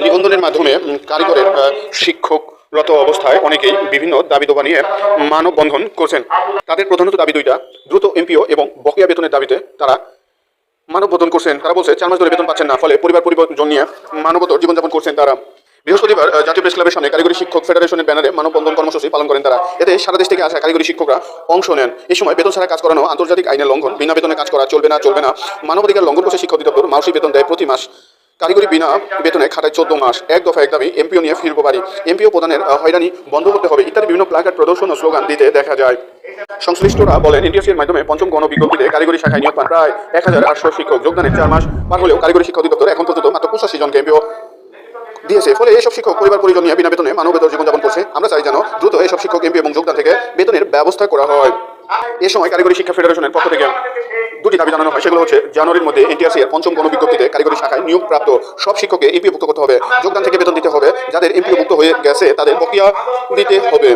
নিবন্ধনের মাধ্যমে কারিগরের শিক্ষকরত অবস্থায় অনেকেই বিভিন্ন দাবি দোবা নিয়ে মানববন্ধন করছেন। তাদের প্রধানত দাবি দুইটা, দ্রুত এমপিও এবং বকেয়া বেতনের দাবিতে তারা মানববন্ধন করছেন। তারা বলছে, চার মাস ধরে বেতন পাচ্ছেন না, ফলে পরিবার পরিবর্তন নিয়ে মানবতর জীবনযাপন করছেন তারা। বৃহস্পতিবার জাতীয় প্রেস ক্লাবের সামনে কারিগরি শিক্ষক ফেডারেশনের ব্যানারে মানববন্ধন কর্মসূচি পালন করেন তারা। এতে সারা দেশ থেকে আসা কারিগরি শিক্ষকরা অংশ নেন। এই সময় বেতন ছাড়া কাজ করানো আন্তর্জাতিক আইনের লঙ্ঘন। বিনা বেতনে কাজ করা চলবে না চলবে না। মানবাধিকার লঙ্ঘন করছে শিক্ষক অধিদপ্তর। মাসিক বেতন দেয় প্রতি মাস কারিগরি বিনা বেতনে খাটায় চোদ্দ মাস। এক দফা এক এমপিও নিয়ে ফিরবো বাড়ি। এমপিও প্রদানের হয়রানি বন্ধ করতে হবে, ইত্যাদি বিভিন্ন প্লাকার্ড প্রদর্শন ও স্লোগান দিতে দেখা যায়। সংশ্লিষ্টরা বলেন এনটিএসির মাধ্যমে পঞ্চম গণবিজ্ঞপ্তিতে কারিগরি শাখায় নিয়োগ পান প্রায় এক হাজার আটশো শিক্ষক, যোগদানের চার মাস পার হলেও কারিগরি শিক্ষা অধিদপ্তর এখন পর্যন্ত মাত্র পঁচাশি জনকে এমপিও দিয়েছে। ফলে এসব শিক্ষক পরিবার পরিজন নিয়ে বিনা বেতনে মানবেতর জীবনযাপন করছে। আমরা চাই যেন দ্রুত এসব শিক্ষক এমপি এবং যোগদান থেকে বেতনের ব্যবস্থা করা হয়। এ সময় কারিগরি শিক্ষা ফেডারেশনের পক্ষ থেকে দুটি দাবি জানানো হয়। সেগুলো হচ্ছে, জানুয়ারির মধ্যে এনটিআরসি এর পঞ্চম বিজ্ঞপ্তিতে কারিগরি শাখায় নিয়োগপ্রাপ্ত সব শিক্ষককে এমপিও ভুক্ত করতে হবে, যোগদান থেকে বেতন দিতে হবে, যাদের এমপিও ভুক্ত হয়ে গেছে তাদের বকিয়া দিতে হবে।